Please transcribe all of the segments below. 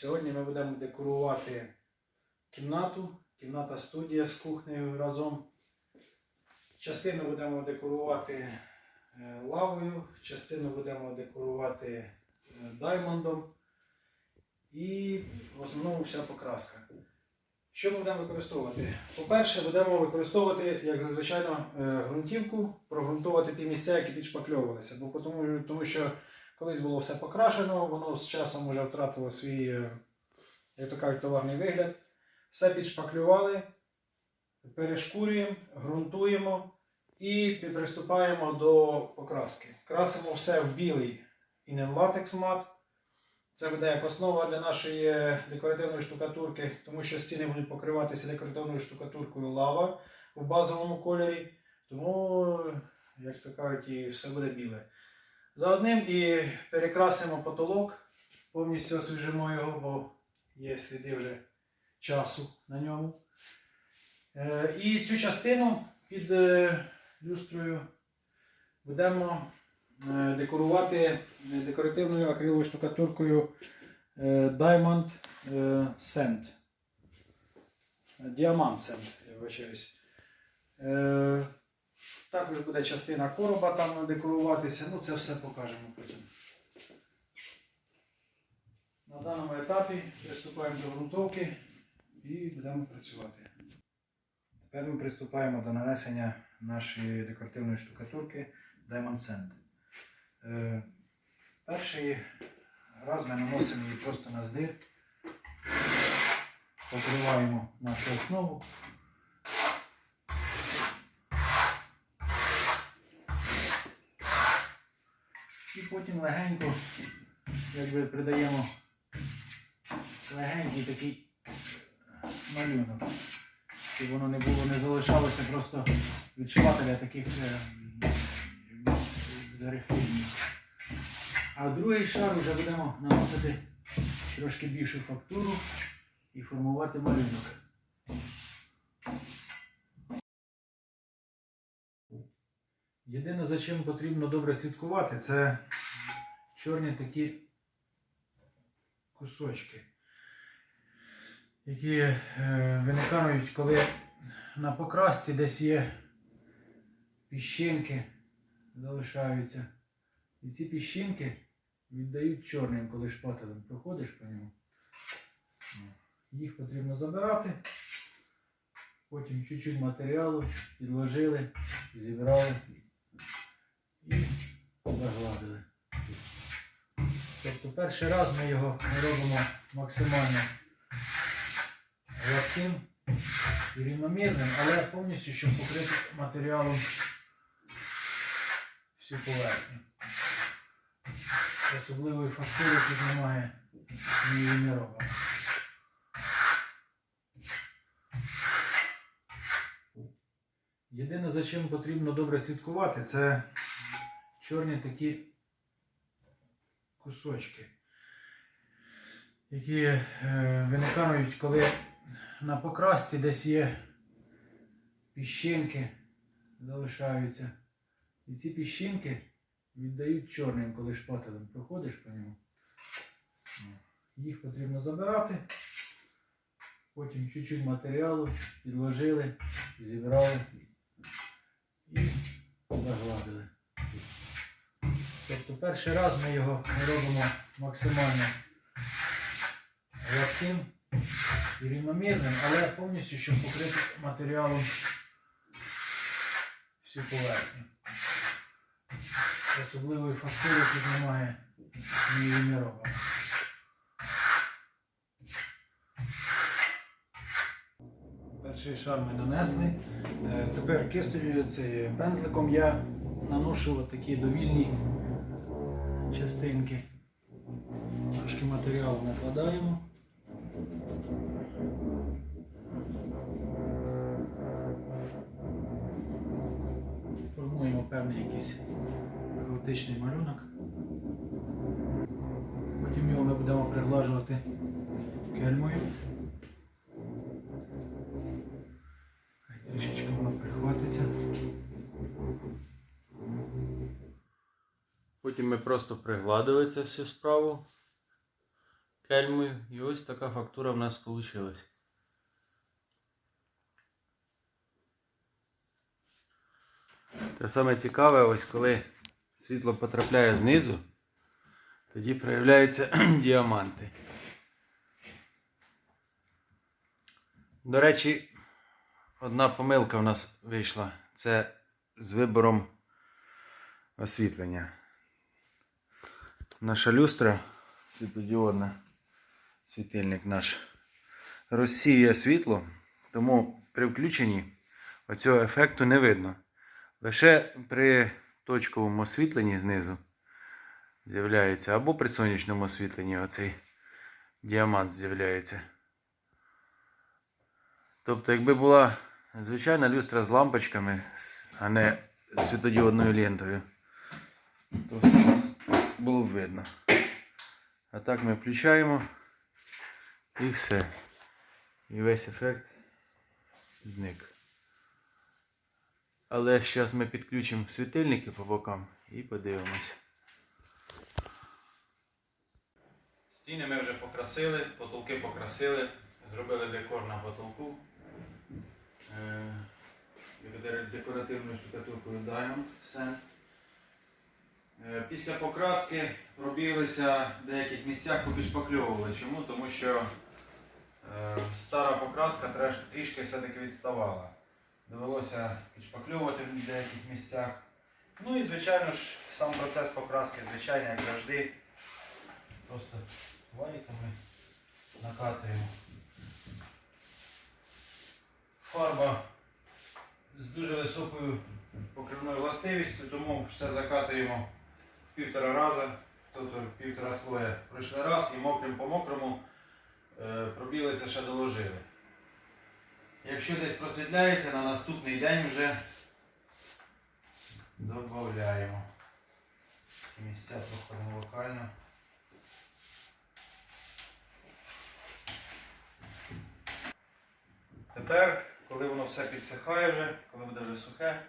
Сьогодні ми будемо декорувати кімнату, кімната студія з кухнею разом. Частину будемо декорувати е, лавою, частину будемо декорувати е, даймондом і в основному вся покраска. Що ми будемо використовувати? По-перше, будемо використовувати, як зазвичай, е, ґрунтівку, прогрунтувати ті місця, які підшпакльовувалися. Бо тому, тому що колись було все покрашено, воно з часом вже втратило свій, е, як то кажуть, товарний вигляд. Все підшпаклювали, перешкурюємо, ґрунтуємо і приступаємо до покраски. Красимо все в білий інен латекс мат. Це буде як основа для нашої декоративної штукатурки, тому що стіни будуть покриватися декоративною штукатуркою лава в базовому кольорі. Тому, як то кажуть, і все буде біле. За одним і перекрасимо потолок, повністю освіжимо його, бо є сліди вже часу на ньому. Е, І цю частину під е, люстрою будемо е, декорувати декоративною акриловою штукатуркою Diamond Sand. Діамант Sand, я вибачаюсь. Також буде частина короба там декоруватися, ну це все покажемо потім. На даному етапі приступаємо до ґрунтовки і будемо працювати. Тепер ми приступаємо до нанесення нашої декоративної штукатурки Diamond Sand. Е, перший раз ми наносимо її просто на здир, покриваємо нашу основу. І потім легенько якби придаємо легенький такий малюнок, щоб воно не було, не залишалося просто відчувателя таких е. А другий шар вже будемо наносити трошки більшу фактуру і формувати малюнок. Єдине, за чим потрібно добре слідкувати, це чорні такі кусочки, які е, виникають, коли на покрасці десь є піщинки, залишаються. І ці піщинки віддають чорним, коли шпателем проходиш по ньому. Їх потрібно забирати. Потім чуть-чуть матеріалу підложили, зібрали і загладили. Тобто перший раз ми його робимо максимально гладким і рівномірним, але повністю, щоб покрити матеріалом всю поверхню. Особливої фактури тут немає, ми її не робимо. Єдине, за чим потрібно добре слідкувати, це чорні такі кусочки, які е, виникають, коли на покрасці десь є піщинки, залишаються. І ці піщинки віддають чорним, коли шпателем проходиш по ньому. Їх потрібно забирати. Потім чуть-чуть матеріалу підложили, зібрали і загладили. Тобто перший раз ми його робимо максимально гладким і рівномірним, але повністю, щоб покрити матеріалом всю поверхню. Особливої фактури тут немає, ми її не робимо. Перший шар ми нанесли. Е, Тепер кистою цей пензликом я наношу такі довільні частинки. Трошки матеріалу накладаємо. Формуємо певний якийсь хаотичний малюнок. Потім його ми будемо приглажувати кельмою. Потім ми просто пригладили це всю справу кельмою. І ось така фактура в нас вийшла. Те саме цікаве, ось коли світло потрапляє знизу, тоді проявляються діаманти. До речі, одна помилка в нас вийшла. Це з вибором освітлення. Наша люстра світлодіодна, світильник наш, розсіює світло, тому при включенні оцього ефекту не видно. Лише при точковому освітленні знизу з'являється, або при сонячному освітленні оцей діамант з'являється. Тобто, якби була звичайна люстра з лампочками, а не світодіодною лентою, то було б видно. А так ми включаємо і все. І весь ефект зник. Але зараз ми підключимо світильники по бокам і подивимося. Стіни ми вже покрасили, потолки покрасили, зробили декор на потолку. Е, декор- Декоративною штукатуркою Diamond Sand. Е, Після покраски пробіглися в деяких місцях, попішпакльовували. Чому? Тому що е, стара покраска трішки все-таки відставала. Довелося підшпакльовувати в деяких місцях. Ну і звичайно ж, сам процес покраски, звичайно, як завжди. Просто валіками накатуємо. Фарба з дуже високою покривною властивістю, тому все закатуємо півтора рази, тобто півтора слоя пройшли раз і мокрим по мокрому е, пробілися ще доложили. Якщо десь просвітляється, на наступний день вже додаємо. Місця проходимо локально. Тепер, коли воно все підсихає вже, коли буде вже сухе,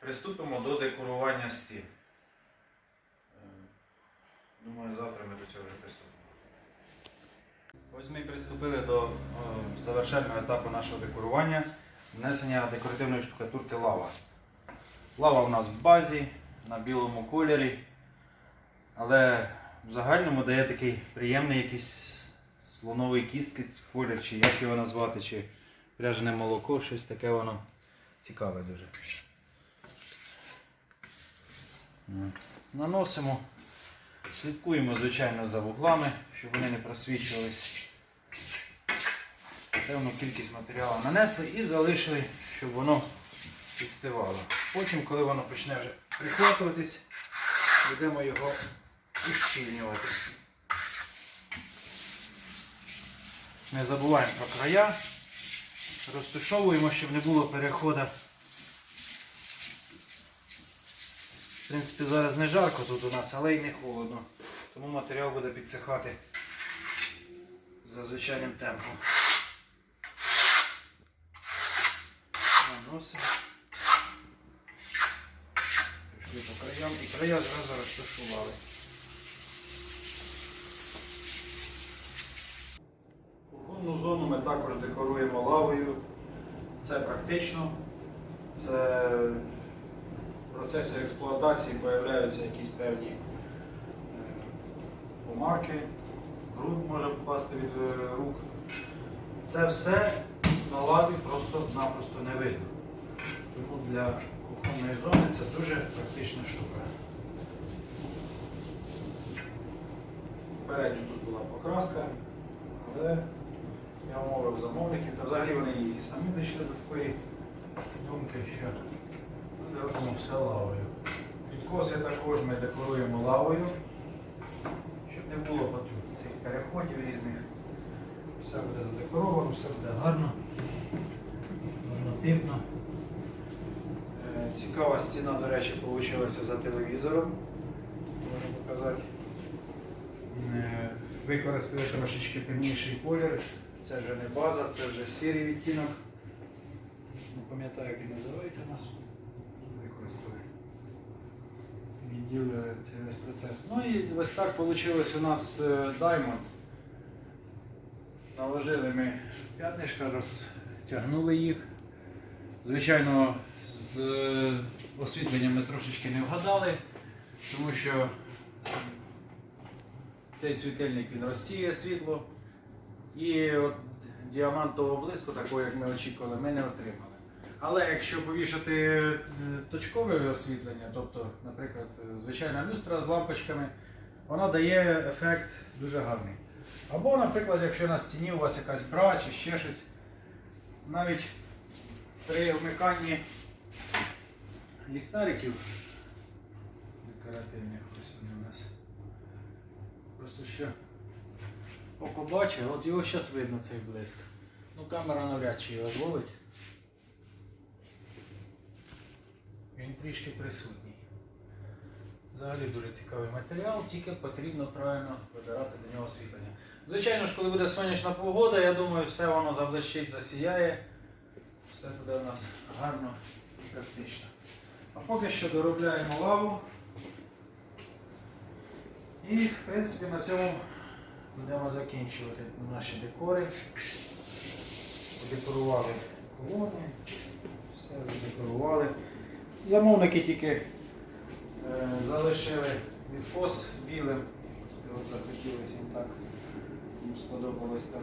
приступимо до декорування стін. Е, Думаю, завтра ми до цього вже приступимо. Ось ми приступили до о, завершального етапу нашого декорування внесення декоративної штукатурки лава. Лава у нас в базі на білому кольорі, але в загальному дає такий приємний якийсь слоновий кістки колір, чи як його назвати, чи пряжене молоко, щось таке воно цікаве дуже. Наносимо, слідкуємо, звичайно, за вуглами, щоб вони не просвічувались. Певну кількість матеріалу нанесли і залишили, щоб воно відстивало. Потім, коли воно почне вже прихватуватись, будемо його ущільнювати. Не забуваємо про края. Розташовуємо, щоб не було переходу. В принципі, зараз не жарко тут у нас, але й не холодно. Тому матеріал буде підсихати за звичайним темпом. Наносимо. Пішли по краям і края зразу розташували. Кухонну зону ми також декоруємо лавою. Це практично. Процесі експлуатації з'являються якісь певні е, помарки, ґрунт може попасти від е, рук. Це все на лаві просто-напросто не видно. Тому для кухонної зони це дуже практична штука. Попередньо тут була покраска, але я умовив замовників, та взагалі вони і самі дійшли до такої думки, що робимо все лавою. Підкоси також ми декоруємо лавою, щоб не було потім цих переходів різних. Все буде задекоровано, все буде гарно, однотипно. Е, Цікава стіна, до речі, вийшла за телевізором. Можу показати. Е, Використали трошечки темніший колір. Це вже не база, це вже сірий відтінок. Не пам'ятаю, як він називається у нас. Використовую. Відділили цей весь процес. Ну і ось так вийшло у нас е, Diamond. Наложили ми п'ятнишка, розтягнули їх. Звичайно, з освітленням ми трошечки не вгадали, тому що цей світильник він розсіє світло. І от діамантового блиску, такого, як ми очікували, ми не отримали. Але якщо повішати е, точкове освітлення, тобто, наприклад, звичайна люстра з лампочками, вона дає ефект дуже гарний. Або, наприклад, якщо на стіні у вас якась бра чи ще щось, навіть при вмиканні ліхтариків декоративних ось вони у нас. Просто що око бачить, от його зараз видно цей блиск. Ну камера навряд чи його зловить. Він трішки присутній. Взагалі дуже цікавий матеріал, тільки потрібно правильно вибирати до нього освітлення. Звичайно ж, коли буде сонячна погода, я думаю, все воно заблищить, засіяє. Все буде у нас гарно і практично. А поки що доробляємо лаву. І, в принципі, на цьому будемо закінчувати наші декори. Подекорували колони, все задекорували. Замовники тільки е, залишили відкос білим. От захотілося їм так. Їм сподобалось так.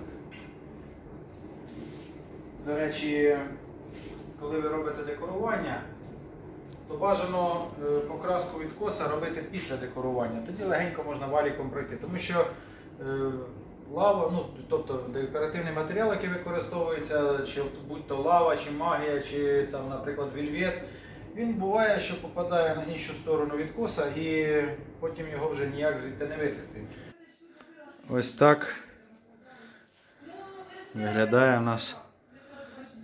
До речі, коли ви робите декорування, то бажано е, покраску відкоса робити після декорування. Тоді легенько можна валіком пройти. Тому що е, лава, ну, тобто декоративний матеріал, який використовується, чи будь-то лава, чи магія, чи там, наприклад, вільвет, він буває, що попадає на іншу сторону відкоса і потім його вже ніяк звідти не витерти. Ось так виглядає у нас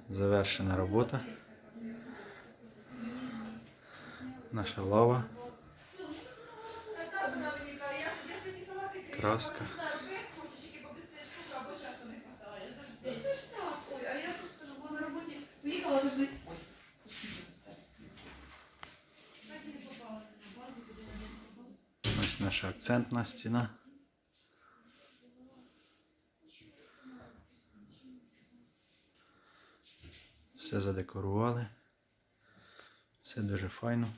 завершена робота. Наша лава. Краска. Це ж так, а я була на роботі, поїхала завжди. Ой. Ось наша акцентна стіна. Все задекорували. Все дуже файно.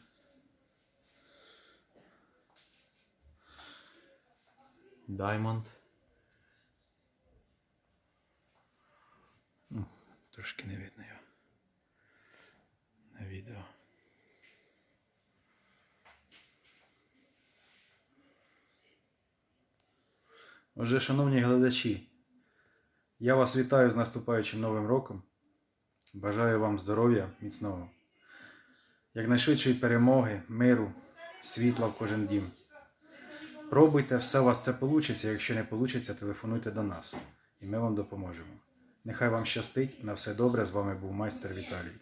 Даймонд. Трошки не видно його. На відео. Отже, шановні глядачі, я вас вітаю з наступаючим новим роком. Бажаю вам здоров'я, міцного, якнайшвидшої перемоги, миру, світла в кожен дім. Пробуйте, все у вас це вийде. Якщо не вийде, телефонуйте до нас і ми вам допоможемо. Нехай вам щастить, на все добре. З вами був майстер Віталій.